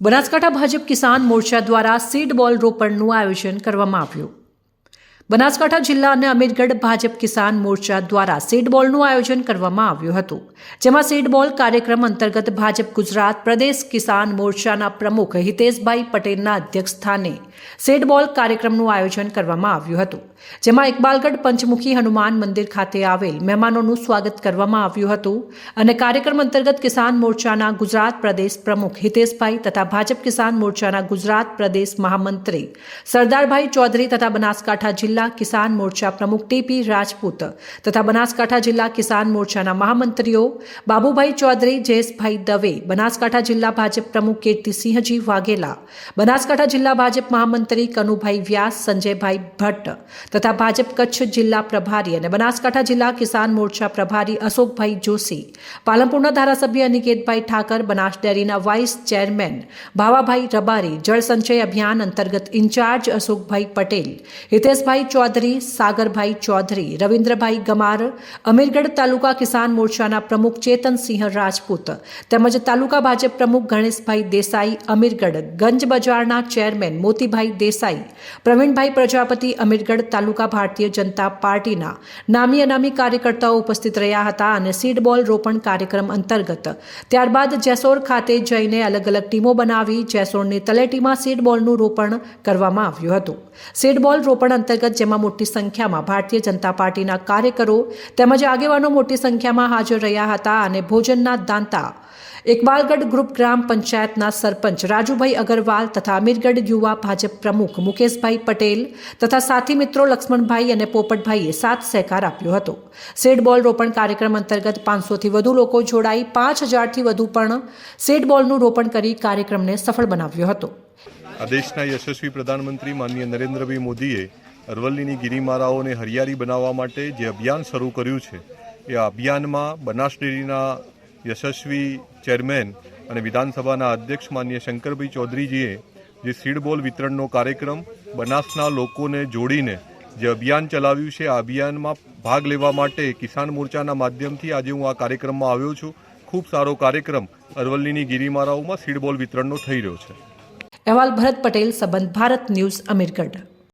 બનાસકાંઠા ભાજપ કિસાન મોરચા દ્વારા સીડ બોલ રોપણનું આયોજન કરવામાં આવ્યું. બનાસકાંઠા જિલ્લા અને અમીરગઢ ભાજપ કિસાન મોરચા દ્વારા સીડબોલનું આયોજન કરવામાં આવ્યું હતું, જેમાં સીડબોલ કાર્યક્રમ અંતર્ગત ભાજપ ગુજરાત પ્રદેશ કિસાન મોરચાના પ્રમુખ હિતેશભાઈ પટેલના અધ્યક્ષસ્થાને સીડબોલ કાર્યક્રમનું આયોજન કરવામાં આવ્યું હતું, જેમાં ઇકબાલગઢ પંચમુખી હનુમાન મંદિર ખાતે આવેલ મહેમાનોનું સ્વાગત કરવામાં આવ્યું હતું અને કાર્યક્રમ અંતર્ગત કિસાન મોરચાના ગુજરાત પ્રદેશ પ્રમુખ હિતેશભાઈ તથા ભાજપ કિસાન મોરચાના ગુજરાત પ્રદેશ મહામંત્રી સરદારભાઈ ચૌધરી તથા બનાસકાંઠા જિલ્લા કિસાન મોરચા પ્રમુખ ટીપી રાજપૂત તથા બનાસકાંઠા જિલ્લા કિસાન મોરચાના મહામંત્રીઓ બાબુભાઈ ચૌધરી, જયેશભાઈ દવે, બનાસકાંઠા જિલ્લા ભાજપ પ્રમુખ કીર્તિસિંહજી વાઘેલા, બનાસકાંઠા જિલ્લા ભાજપ મહામંત્રી કનુભાઈ વ્યાસ, સંજયભાઈ ભટ્ટ તથા ભાજપ કચ્છ જિલ્લા પ્રભારી અને બનાસકાંઠા જિલ્લા કિસાન મોરચા પ્રભારી અશોકભાઈ જોશી, પાલનપુરના ધારાસભ્ય અનિકેતભાઈ ઠાકર, બનાસ ડેરીના વાઇસ ચેરમેન ભાવાભાઈ રબારી જળ સંચય અભિયાન અંતર્ગત ઇન્ચાર્જ અશોકભાઈ પટેલ, હિતેશભાઈ ચૌધરી, સાગરભાઈ ચૌધરી, રવિન્દ્રભાઈ ગમાર, અમીરગઢ તાલુકા કિસાન મોરચાના પ્રમુખ ચેતનસિંહ રાજપૂત તેમજ તાલુકા ભાજપ પ્રમુખ ગણેશભાઈ દેસાઈ, અમીરગઢ ગંજ બજારના ચેરમેન મોતીભાઈ દેસાઈ, પ્રવીણભાઈ પ્રજાપતિ, અમીરગઢ તાલુકા ભારતીય જનતા પાર્ટીના નામી અનામી કાર્યકર્તાઓ ઉપસ્થિત રહ્યા હતા અને સીડ બોલ રોપણ કાર્યક્રમ અંતર્ગત ત્યારબાદ જેસોર ખાતે જઈને અલગ અલગ ટીમો બનાવી જેસોરની તલેટીમાં સીડ બોલનું રોપણ કરવામાં આવ્યું હતું. સીડ બોલ રોપણ અંતર્ગત જેમાં મોટી સંખ્યામાં ભારતીય જનતા પાર્ટીના કાર્યકરો તેમજ આગેવાનો મોટી સંખ્યામાં હાજર રહ્યા હતા અને ભોજનના દાંતા. ઇકબાલગઢ ગ્રુપ ગ્રામ પંચાયતના સરપંચ રાજુભાઈ અગરવાલ તથા અમીરગઢ યુવા ભાજપ પ્રમુખ મુકેશભાઈ પટેલ તથા સાથી મિત્રો લક્ષ્મણભાઈ અને પોપટભાઈએ સાથ સહકાર આપ્યો હતો. સેડ બોલ રોપણ કાર્યક્રમ અંતર્ગત પાંચસોથી વધુ લોકો જોડાઈ, પાંચ હજારથી વધુ પણ સેડ બોલનું રોપણ કરી કાર્યક્રમને સફળ બનાવ્યો હતો. આ દેશના યશસ્વી પ્રધાનમંત્રી માનનીય નરેન્દ્રભાઈ મોદીએ અરવલ્લીની ગિરિમારાઓને હરિયાળી બનાવવા માટે જે અભિયાન શરૂ કર્યું છે, એ અભિયાનમાં બનાસ ડેરીના યશસ્વી ચેરમેન અને વિધાનસભાના અધ્યક્ષ માન્ય શંકરભાઈ ચૌધરીજીએ જે સીડબોલ વિતરણનો કાર્યક્રમ બનાસના લોકોને જોડીને જે અભિયાન ચલાવ્યું છે, આ અભિયાનમાં ભાગ લેવા માટે કિસાન મોરચાના માધ્યમથી આજે હું આ કાર્યક્રમમાં આવ્યો છું. ખૂબ સારો કાર્યક્રમ અરવલ્લીની ગિરિમારાઓમાં સીડબોલ વિતરણનો થઈ રહ્યો છે. અહેવાલ ભરત પટેલ, સંબંધ ભારત ન્યૂઝ, અમીરગઢ.